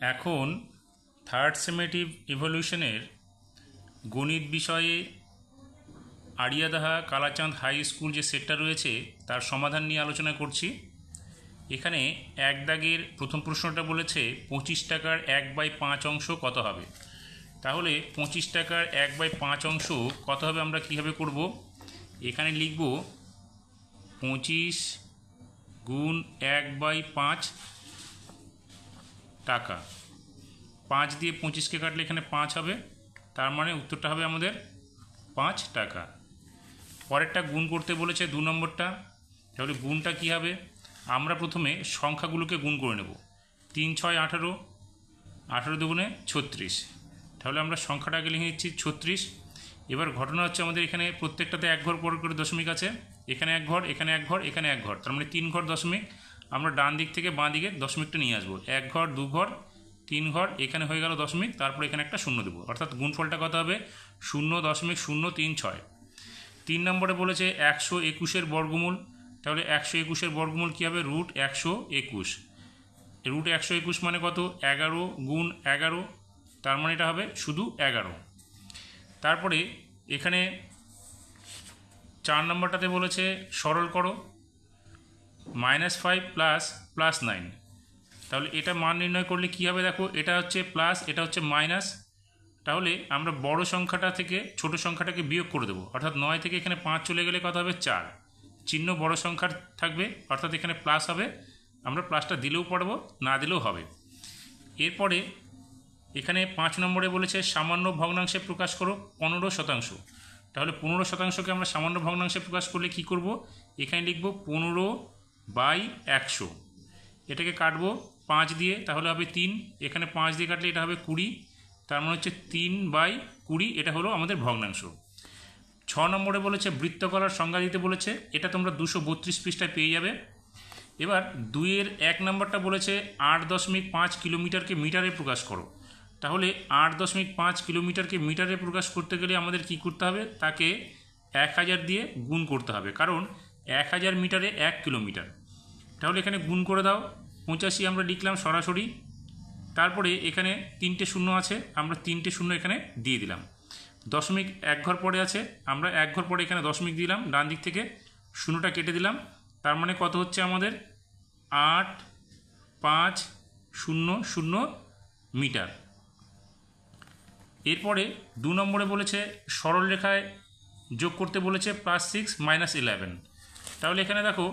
এখন third summative ইভলিউশনের গণিত বিষয়ে আড়িয়াদাহা কালাচাঁদ হাই স্কুল যে সেটটা রয়েছে, তার সমাধান নিয়ে আলোচনা করছি। এখানে এক দাগের প্রথম প্রশ্নটা বলেছে, পঁচিশ টাকার এক বাই পাঁচ অংশ কত হবে? তাহলে পঁচিশ টাকার এক বাই পাঁচ অংশ কত হবে আমরা কীভাবে করব? এখানে লিখব পঁচিশ গুণ এক বাই পাঁচ টাকা। পাঁচ দিয়ে পঁচিশকে কাটলে এখানে পাঁচ হবে। তার মানে উত্তরটা হবে আমাদের পাঁচ টাকা। পরেরটা গুণ করতে বলেছে দু নম্বরটা। তাহলে গুণটা কী হবে? আমরা প্রথমে সংখ্যাগুলোকে গুণ করে নেব। তিন, ছয়, আঠারো আঠারো দুগুণে ছত্রিশ। তাহলে আমরা সংখ্যাটাকে লিখে নিচ্ছি ছত্রিশ। এবার ঘটনা হচ্ছে আমাদের এখানে প্রত্যেকটাতে এক ঘর পর করে দশমিক আছে। এখানে এক ঘর, এখানে এক ঘর, এখানে এক ঘর। তার মানে তিন ঘর দশমিক আমরা ডান দিক থেকে বাঁ দিকে দশমিকটা নিয়ে আসব। এক ঘর, দু ঘর, তিন ঘর, এখানে হয়ে গেল দশমিক তারপর এখানে একটা শূন্য দেবো। অর্থাৎ গুণফলটা কত হবে? শূন্য দশমিক শূন্য তিন ছয়। তিন নম্বরে বলেছে একশো একুশের বর্গমূল। তাহলে একশো একুশের বর্গমূল কী হবে? রুট একশো একুশ। রুট একশো একুশ মানে কত? এগারো গুণ এগারো। তার মানে এটা হবে শুধু এগারো। তারপরে এখানে চার নম্বরটাতে বলেছে সরল করো। Minus five plus plus nine তাহলে এটা মান নির্ণয় করলে কী হবে দেখো, এটা হচ্ছে প্লাস এটা হচ্ছে মাইনাস তাহলে আমরা বড় সংখ্যাটা থেকে ছোট সংখ্যাটাকে বিয়োগ করে দেবো। অর্থাৎ নয় থেকে এখানে পাঁচ চলে গেলে কত হবে? চার। চিহ্ন বড় সংখ্যার থাকবে, অর্থাৎ এখানে প্লাস হবে। আমরা প্লাসটা দিলেও পারব, না দিলেও হবে। এরপরে এখানে পাঁচ নম্বরে বলেছে, সামান্য ভগ্নাংশে প্রকাশ করো পনেরো শতাংশ। তাহলে পনেরো শতাংশকে আমরা সামান্য ভগ্নাংশে প্রকাশ করলে কি করব? এখানে লিখব পনেরো বাই একশো। এটাকে কাটবো পাঁচ দিয়ে, তাহলে হবে তিন। এখানে পাঁচ দিয়ে কাটলে এটা হবে কুড়ি। তার মানে হচ্ছে তিন বাই কুড়ি, এটা হলো আমাদের ভগ্নাংশ। ছ নম্বরে বলেছে, বৃত্তকলার সংজ্ঞা দিতে বলেছে, এটা তোমরা দুশো বত্রিশ পৃষ্ঠায় পেয়ে যাবে। এবার দুইয়ের এক নম্বরটা বলেছে, আট দশমিক পাঁচ কিলোমিটারকে মিটারে প্রকাশ করো। তাহলে আট দশমিক পাঁচ কিলোমিটারকে মিটারে প্রকাশ করতে গেলে আমাদের কি করতে হবে? তাকে এক হাজার দিয়ে গুণ করতে হবে। কারণ এক হাজার মিটারে এক কিলোমিটার। তাহলে এখানে গুণ করে দাও। পঁচাশি আমরা লিখলাম সরাসরি। তারপরে এখানে তিনটে শূন্য আছে, আমরা তিনটে শূন্য এখানে দিয়ে দিলাম। দশমিক এক ঘর পরে আছে, আমরা এক ঘর পরে এখানে দশমিক দিলাম, ডান দিক থেকে শূন্যটা কেটে দিলাম। তার মানে কত হচ্ছে আমাদের? আট, পাঁচ, শূন্য শূন্য মিটার। এরপরে দু নম্বরে বলেছে সরল রেখায় যোগ করতে বলেছে প্লাস সিক্স মাইনাস ইলেভেন তাহলে এখানে দেখো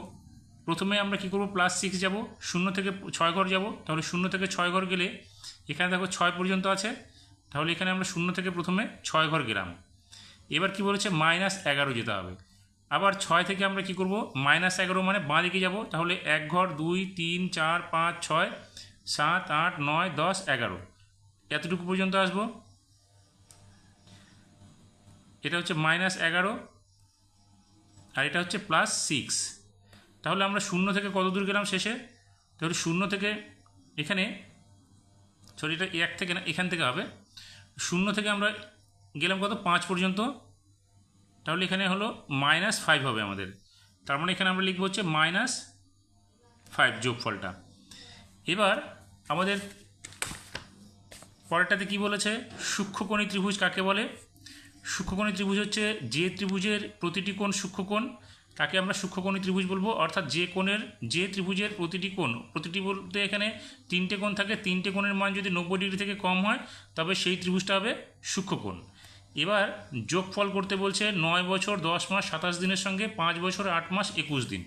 প্রথমে আমরা কি করব? প্লাস সিক্স যাব। শূন্য থেকে ছয় ঘর যাব। তাহলে শূন্য থেকে ছয় ঘর গেলে এখানে দেখো ছয় পর্যন্ত আছে। তাহলে এখানে আমরা শূন্য থেকে প্রথমে ছয় ঘর গেলাম। এবার কি বলেছে? মাইনাস এগারো যেতে হবে। আবার ছয় থেকে আমরা কি করব? মাইনাস এগারো মানে বাঁ দিকে যাব। তাহলে এক ঘর, দুই, তিন, চার, পাঁচ, ছয়, সাত, আট, নয়, দশ, এগারো। এতটুকু পর্যন্ত আসব। এটা হচ্ছে মাইনাস এগারো। আর এটা হচ্ছে প্লাস সিক্স তাহলে আমরা শূন্য থেকে কত দূর গেলাম শেষে? তাহলে শূন্য থেকে এখানে সরি এটা এক থেকে না, এখান থেকে হবে। শূন্য থেকে আমরা গেলাম কত? পাঁচ পর্যন্ত। তাহলে এখানে হলো মাইনাস ফাইভ হবে আমাদের। তার মানে এখানে আমরা লিখব হচ্ছে মাইনাস ফাইভ যোগফলটা। এবার আমাদের পরেরটাতে কি বলেছে? সূক্ষ্মকণি ত্রিভুজ কাকে বলে? সূক্ষ্মকণি ত্রিভুজ হচ্ছে যে ত্রিভুজের প্রতিটি কোণ সূক্ষ্মকোণ। তাকে আমরা সূক্ষ্মকোণী ত্রিভুজ বলব। অর্থাৎ যে কোণের, যে ত্রিভুজের প্রতিটি কোণ, প্রতিটি বলতে এখানে তিনটে কোণ থাকে। তিনটে কোণের মান যদি নব্বই ডিগ্রি থেকে কম হয়, তবে সেই ত্রিভুজটা হবে সূক্ষ্মকোণ। এবার যোগফল করতে বলছে নয় বছর দশ মাস সাতাশ দিনের সঙ্গে, পাঁচ বছর আট মাস একুশ দিন।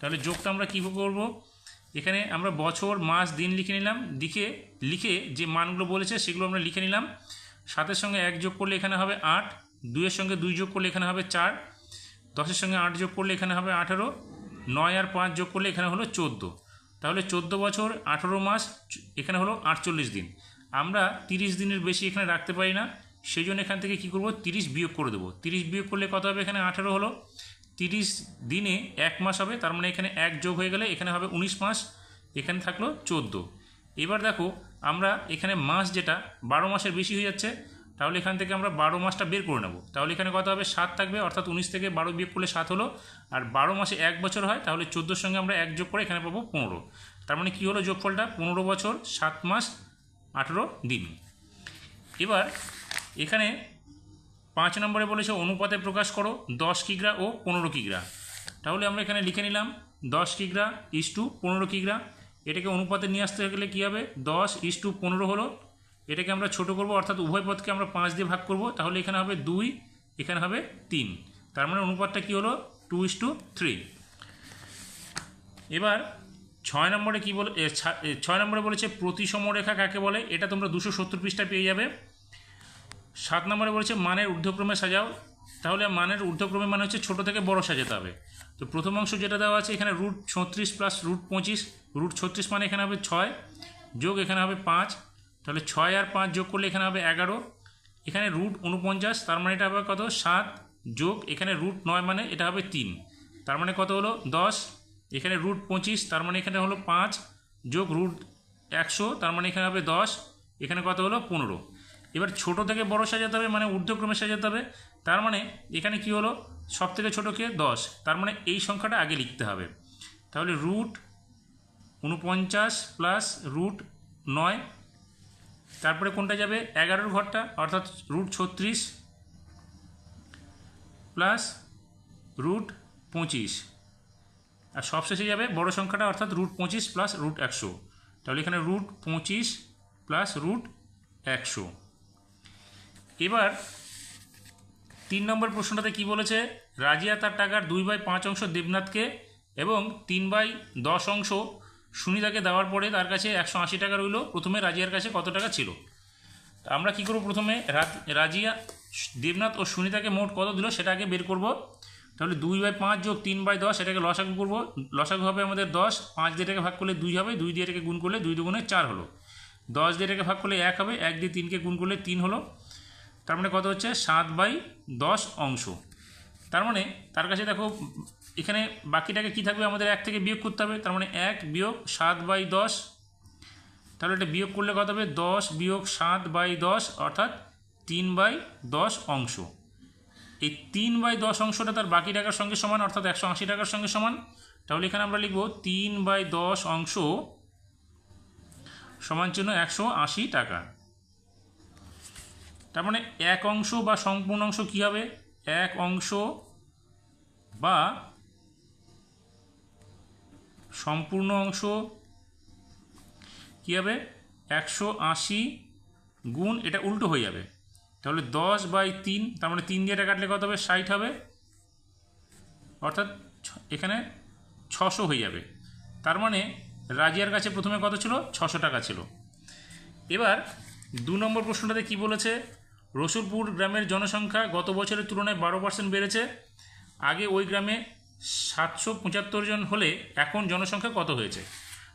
তাহলে যোগটা আমরা কী করব? এখানে আমরা বছর, মাস, দিন লিখে নিলাম। দিকে লিখে যে মানগুলো বলেছে সেগুলো আমরা লিখে নিলাম। সাতের সঙ্গে এক যোগ করলে এখানে হবে আট, দুইয়ের সঙ্গে দুই যোগ করলে এখানে হবে চার। দশের সঙ্গে আট যোগ করলে এখানে হবে আঠারো, নয় আর পাঁচ যোগ করলে এখানে হলো চোদ্দ। তাহলে চোদ্দ বছর, আঠারো মাস এখানে হলো আটচল্লিশ দিন। আমরা তিরিশ দিনের বেশি এখানে রাখতে পারি না সেই জন্য এখান থেকে কী করব? তিরিশ বিয়োগ করে দেবো। তিরিশ বিয়োগ করলে কত হবে? এখানে আঠারো হলো। তিরিশ দিনে এক মাস হবে, তার মানে এখানে এক যোগ হয়ে গেলে এখানে হবে উনিশ মাস, এখানে থাকল চোদ্দ। এবার দেখো, আমরা এখানে মাস যেটা, বারো মাসের বেশি হয়ে যাচ্ছে তাহলে এখান থেকে আমরা বারো মাসটা বের করে নেব। তাহলে এখানে কত হবে? সাত থাকবে, অর্থাৎ উনিশ থেকে বারো বিয়োগ করলে সাত হলো। আর বারো মাসে এক বছর হয়, তাহলে চোদ্দোর সঙ্গে আমরা এক যোগ করে এখানে পাবো পনেরো। তার মানে কী হলো যোগফলটা? পনেরো বছর, সাত মাস, আঠেরো দিন। এবার এখানে পাঁচ নম্বরে বলেছে অনুপাতে প্রকাশ করো, দশ কিগ্রা ও পনেরো কিগ্রা। তাহলে আমরা এখানে লিখে নিলাম, দশ কিগ্রা ইস টু পনেরো কিগ্রা। এটাকে অনুপাতে নিয়ে আসতে গেলে কী হবে? দশ ইস টু পনেরো হলো এটাকে আমরা ছোট করব, অর্থাৎ উভয় পদকে আমরা পাঁচ দিয়ে ভাগ করব, তাহলে এখানে হবে দুই, এখানে হবে তিন। তার মানে অনুপাতটা কী হলো? Two is two three. এবার ছয় নম্বরে কী বলে ছয় নম্বরে বলেছে প্রতিসম রেখা কাকে বলে? এটা তোমরা দুশো সত্তর পৃষ্ঠা পেয়ে যাবে। সাত নম্বরে বলেছে মানের ঊর্ধ্বক্রমে সাজাও। তাহলে মানের ঊর্ধ্বক্রমে মানে হচ্ছে ছোট থেকে বড় সাজাতে হবে। তো প্রথম অংশ যেটা দেওয়া আছে, এখানে রুট ছত্রিশ প্লাস রুট পঁচিশ, রুট ছত্রিশ মানে এখানে হবে ছয়, যোগ এখানে হবে পাঁচ তাহলে ছয় আর পাঁচ যোগ করলে এখানে হবে এগারো। এখানে রুট উনপঞ্চাশ তার মানে এটা হবে কত? সাত যোগ, এখানে রুট নয় মানে এটা হবে তিন। তার মানে কত হলো? দশ। এখানে রুট পঁচিশ, তার মানে এখানে হলো পাঁচ। যোগ রুট একশো, তার মানে এখানে হবে দশ। এখানে কত হলো? পনেরো। এবার ছোট থেকে বড় সাজাতে হবে মানে ঊর্ধ্বক্রমে সাজাতে হবে। তার মানে এখানে কি হলো? সব থেকে ছোটোকে দশ। তার মানে এই সংখ্যাটা আগে লিখতে হবে। তাহলে রুট উনপঞ্চাশ প্লাস রুট নয় তারপরে কোনটা যাবে? এগারোর ঘরটা, অর্থাৎ রুট ছত্রিশ প্লাস রুট পঁচিশ। আর সবশেষে যাবে বড় সংখ্যাটা, অর্থাৎ রুট পঁচিশ প্লাস রুট একশো। তাহলে এখানে রুট পঁচিশ প্লাস রুট একশো। এবার তিন নম্বর প্রশ্নটাতে কি বলেছে? রাজিয়া তার টাকার দুই বাই পাঁচ অংশ দেবনাথকে এবং তিন বাই দশ অংশ সুনিতাকে দেওয়ার পরে তার কাছে একশো আশি টাকা রইল। প্রথমে রাজিয়ার কাছে কত টাকা ছিল? আমরা কি করব প্রথমে? রাজিয়া, দেবনাথ ও সুনিতাকে মোট কত দিল সেটা আগে বের করব। তাহলে দুই বাই পাঁচ যোগ তিন বাই দশ, এটাকে লসাগু করব। লসাগু হবে আমাদের দশ, পাঁচ দিয়ে এটাকে ভাগ করলে দুই হবে, দুই দিয়ে এটাকে গুণ করলে দুই দুগুণে চার হলো। দশ দিয়ে এটাকে ভাগ করলে এক হবে, এক দিয়ে তিনকে গুণ করলে তিন হলো। তার মানে কত হচ্ছে? সাত বাই দশ অংশ। তার মানে তার কাছে দেখো এখানে বাকিটাকে কি থাকবে? আমাদের এক থেকে বিয়োগ করতে হবে। তার মানে এক বিয়োগ সাত বাই দশ। তাহলে এটা বিয়োগ করলে কত হবে? দশ বিয়োগ সাত বাই দশ, অর্থাৎ তিন বাই দশ অংশ। এই তিন বাই দশ অংশটা তার বাকি টাকার সঙ্গে সমান, অর্থাৎ একশো আশি টাকার সঙ্গে সমান। তাহলে এখানে আমরা লিখব তিন বাই দশ অংশ সমান চিহ্ন একশো আশি টাকা। তার মানে এক অংশ বা সম্পূর্ণ অংশ কী হবে? এক অংশ বা সম্পূর্ণ অংশ কী হবে? একশো আশি গুণ এটা উল্টো হয়ে যাবে। তাহলে দশ বাই তিন, তার মানে তিন দিয়ে এটা কাটলে কত হবে? ষাট হবে। অর্থাৎ এখানে ছশো হয়ে যাবে। তার মানে রাজিয়ার কাছে প্রথমে কত ছিল? ছশো টাকা ছিল। এবার দু নম্বর প্রশ্নটাতে কি বলেছে? রসুলপুর গ্রামের জনসংখ্যা গত বছরের তুলনায় বারো পার্সেন্ট বেড়েছে। আগে ওই গ্রামে সাতশো পঁচাত্তর জন হলে এখন জনসংখ্যা কত হয়েছে?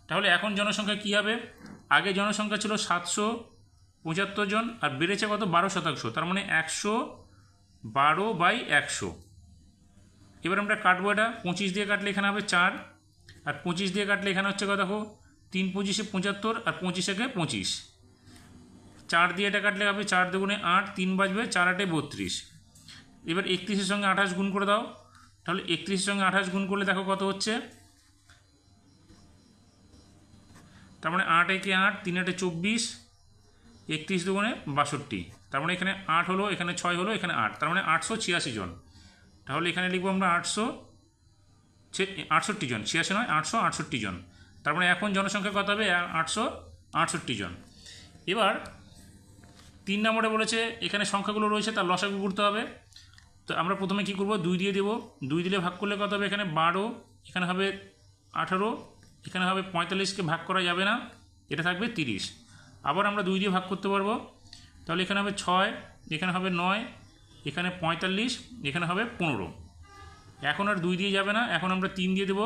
তাহলে এখন জনসংখ্যা কী হবে? আগে জনসংখ্যা ছিল সাতশো পঁচাত্তর জন আর বেড়েছে কত? বারো শতাংশ। তার মানে একশো বারো বাই একশো। এবার আমরা কাটবো এটা। পঁচিশ দিয়ে কাটলে এখানে হবে চার। আর পঁচিশ দিয়ে কাটলে এখানে হচ্ছে দেখো? তিন পঁচিশে পঁচাত্তর আর পঁচিশেকে পঁচিশ। চার দিয়ে এটা কাটলে হবে চার দুগুণে আট। তিন বাজবে চার আটে বত্রিশ। এবার একত্রিশের সঙ্গে আঠাশ গুণ করে দাও। তাহলে একত্রিশের সঙ্গে আঠাশ গুণ করলে দেখো কত হচ্ছে? তার মানে আট একে আট, তিন আটে চব্বিশ, একত্রিশ দুগুণে বাষট্টি। তার মানে এখানে আট হলো, এখানে ছয় হলো, এখানে আট। তার মানে আটশো ছিয়াশি জন। তাহলে এখানে লিখব আমরা আটশো আটষট্টি জন। ছিয়াশি নয়, আটশো আটষট্টি জন। তার মানে এখন জনসংখ্যা কত হবে? আটশো আটষট্টি জন। এবার তিন নম্বরে বলেছে, এখানে সংখ্যাগুলো রয়েছে, তার লসাগু করতে হবে। তো আমরা প্রথমে কি করব? দুই দিয়ে দেবো। দুই দিলে ভাগ করলে কত হবে? এখানে বারো, এখানে হবে আঠারো, এখানে হবে পঁয়তাল্লিশকে ভাগ করা যাবে না। এটা থাকবে তিরিশ। আবার আমরা দুই দিয়ে ভাগ করতে পারব। তাহলে এখানে হবে ছয়, এখানে হবে নয়, এখানে পঁয়তাল্লিশ, এখানে হবে পনেরো। এখন আর দুই দিয়ে যাবে না। এখন আমরা তিন দিয়ে দেবো।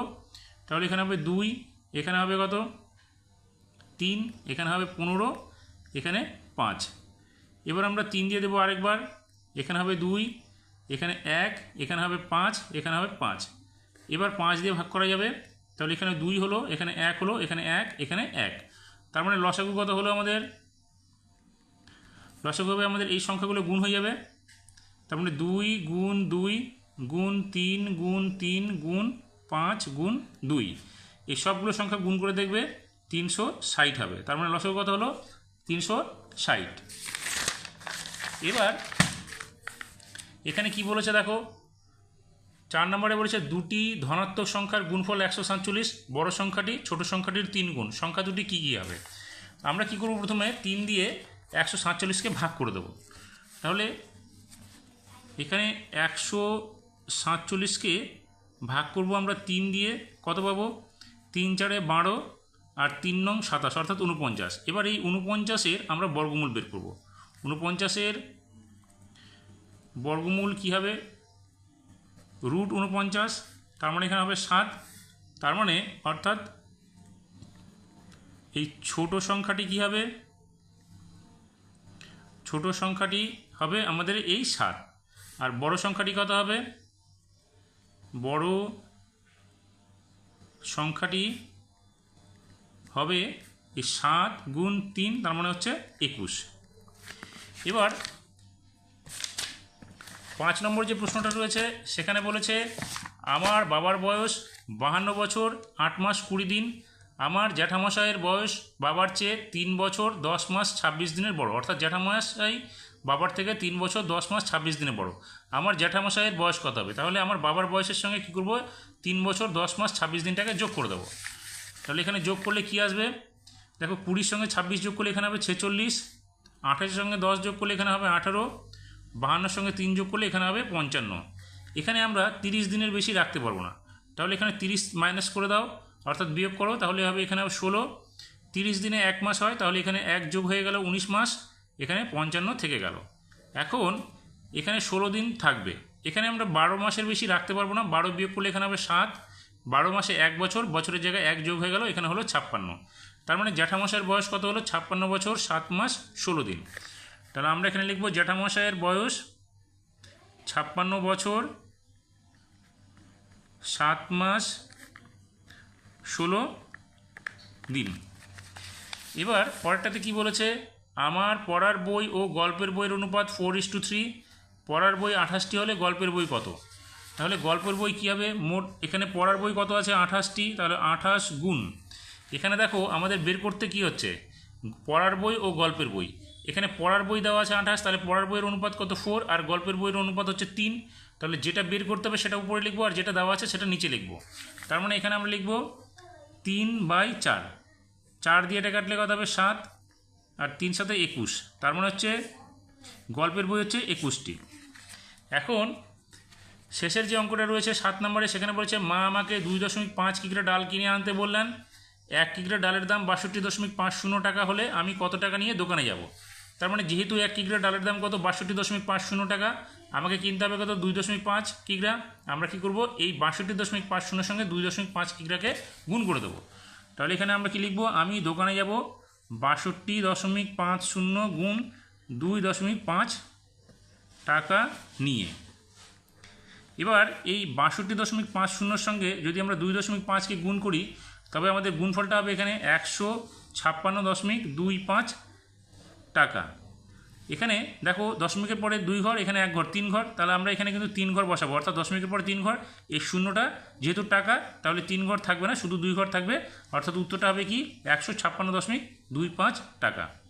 তাহলে এখানে হবে দুই, এখানে হবে কত? তিন, এখানে হবে পনেরো, এখানে পাঁচ। এবার আমরা তিন দিয়ে দেবো আরেকবার। এখানে হবে দুই এখানে এক, এখানে হবে পাঁচ, এখানে হবে পাঁচ। এবার পাঁচ দিয়ে ভাগ করা যাবে। তাহলে এখানে দুই হলো, এখানে এক হলো, এখানে এক এখানে এক। তার মানে লসাগু কত হলো আমাদের? লসাগু হবে আমাদের এই সংখ্যাগুলো গুণ হয়ে যাবে। তার মানে দুই গুণ দুই গুণ তিন গুণ তিন গুণ পাঁচ গুণ দুই। এই সবগুলো সংখ্যা গুণ করে দেখবে তিনশো ষাট হবে। তার মানে লসাগু কত হলো? তিনশো ষাট। এবার এখানে কি বলেছে দেখো? চার নম্বরে বলেছে দুটি ধনাত্মক সংখ্যার গুণফল একশো সাতচল্লিশ, বড় সংখ্যাটি ছোট সংখ্যাটির তিন গুণ। সংখ্যা দুটি কী কী হবে? আমরা কী করব প্রথমে? তিন দিয়ে একশো সাতচল্লিশকে ভাগ করে দেবো। তাহলে এখানে একশো সাতচল্লিশকে ভাগ করব আমরা তিন দিয়ে। কত পাবো? তিন চারে বারো আর তিন নং সাতাশ, অর্থাৎ উনপঞ্চাশ এবার এই উনপঞ্চাশের আমরা বর্গমূল বের করব। উনপঞ্চাশের বর্গমূল কী হবে? রুট উনপঞ্চাশ তার মানে এখানে হবে সাত। তার মানে অর্থাৎ এই ছোট সংখ্যাটি কী হবে? ছোট সংখ্যাটি হবে আমাদের এই সাত। আর বড় সংখ্যাটি কত হবে? বড় সংখ্যাটি হবে এই সাত গুণ তিন, তার মানে হচ্ছে একুশ। এবার পাঁচ নম্বর যে প্রশ্নটা রয়েছে, সেখানে বলেছে, আমার বাবার বয়স বাহান্ন বছর, আট মাস কুড়ি দিন। আমার জ্যাঠামশাইয়ের বয়স বাবার চেয়ে তিন বছর দশ মাস ছাব্বিশ দিনের বড়। অর্থাৎ জ্যাঠামশাই বাবার থেকে তিন বছর দশ মাস ছাব্বিশ দিনের বড়। আমার জ্যাঠামশাইয়ের বয়স কত হবে? তাহলে আমার বাবার বয়সের সঙ্গে কী করব? তিন বছর দশ মাস ছাব্বিশ দিনটাকে যোগ করে দেবো। তাহলে এখানে যোগ করলে কী আসবে? দেখো কুড়ির সঙ্গে ছাব্বিশ যোগ করলে এখানে হবে ছেচল্লিশ আঠাশের সঙ্গে দশ যোগ করলে এখানে হবে আঠারো বাহান্নর সঙ্গে তিন যোগ করলে এখানে হবে পঞ্চান্ন। এখানে আমরা তিরিশ দিনের বেশি রাখতে পারব না। তাহলে এখানে তিরিশ মাইনাস করে দাও, অর্থাৎ বিয়োগ করো, তাহলে হবে এখানে ষোলো। তিরিশ দিনে এক মাস হয়, তাহলে এখানে এক যোগ হয়ে গেল উনিশ মাস, এখানে পঞ্চান্ন থেকে গেল। এখন এখানে ষোলো দিন থাকবে। এখানে আমরা বারো মাসের বেশি রাখতে পারব না, বারো বিয়োগ করলে এখানে হবে সাত। বারো মাসে এক বছর, বছরের জায়গায় এক যোগ হয়ে গেল, এখানে হলো ছাপ্পান্ন। তার মানে জ্যাঠামশাইয়ের বয়স কত হলো? ছাপ্পান্ন বছর, সাত মাস, ষোলো দিন। তাহলে আমরা এখানে লিখব জ্যাঠামশাইয়ের বয়স ছাপ্পান্ন বছর, সাত মাস, ষোলো দিন। এবার পরেরটাতে কি বলেছে? আমার পড়ার বই ও গল্পের বইয়ের অনুপাত ফোর ইস টু থ্রি পড়ার বই আঠাশটি হলে গল্পের বই কত? তাহলে গল্পের বই কী হবে? মোট এখানে পড়ার বই কত আছে? আঠাশটি, তাহলে আঠাশ গুণ। এখানে দেখো আমাদের বের করতে কি হচ্ছে? পড়ার বই ও গল্পের বই। এখানে পড়ার বই দেওয়া আছে আঠাশ, তাহলে পড়ার বইয়ের অনুপাত কত? ফোর আর গল্পের বইয়ের অনুপাত হচ্ছে তিন। তাহলে যেটা বের করতে হবে সেটা উপরে লিখব, আর যেটা দেওয়া আছে সেটা নিচে লিখব। তার মানে এখানে আমরা লিখব তিন বাই চার। চার দিয়ে এটা কাটলে কত হবে? সাত, আর তিন সাথে একুশ। তার মানে হচ্ছে গল্পের বই হচ্ছে একুশটি। এখন শেষের যে অঙ্কটা রয়েছে সাত নম্বরে, সেখানে বলেছে, মা আমাকে দুই দশমিক পাঁচ কিগ্রা ডাল কিনে আনতে বললেন। এক কিগ্রা ডালের দাম বাষট্টি দশমিক পাঁচ শূন্য টাকা হলে আমি কত টাকা নিয়ে দোকানে যাব? তার মানে যেহেতু এক কিগ্রা ডালের দাম কত? বাষট্টি দশমিক পাঁচ শূন্য টাকা। আমাকে কিনতে হবে কত? দুই দশমিক পাঁচ কিগ্রা। আমরা কী করব? এই বাষট্টি দশমিক পাঁচ শূন্যের সঙ্গে দুই দশমিক পাঁচ কিগ্রাকে গুণ করে দেবো। তাহলে এখানে আমরা কি লিখব? আমি দোকানে যাব। বাষট্টি দশমিক পাঁচ শূন্য গুণ দুই দশমিক পাঁচ টাকা নিয়ে। এবার এই বাষট্টি দশমিক পাঁচ শূন্যর সঙ্গে যদি আমরা দুই দশমিক পাঁচকে গুণ করি, তবে আমাদের গুণফলটা হবে এখানে একশো ছাপ্পান্ন দশমিক দুই পাঁচ টাকা। এখানে দেখো দশমিকের পরে দুই ঘর, এখানে এক ঘর, তিন ঘর, তাহলে আমরা এখানে কিন্তু তিন ঘর বসাবো। অর্থাৎ দশমিকের পরে তিন ঘর, এই শূন্যটা যেহেতু টাকা, তাহলে তিন ঘর থাকবে না, শুধু দুই ঘর থাকবে। অর্থাৎ উত্তরটা হবে কি? একশো ছাপ্পান্ন দশমিক দুই পাঁচ টাকা।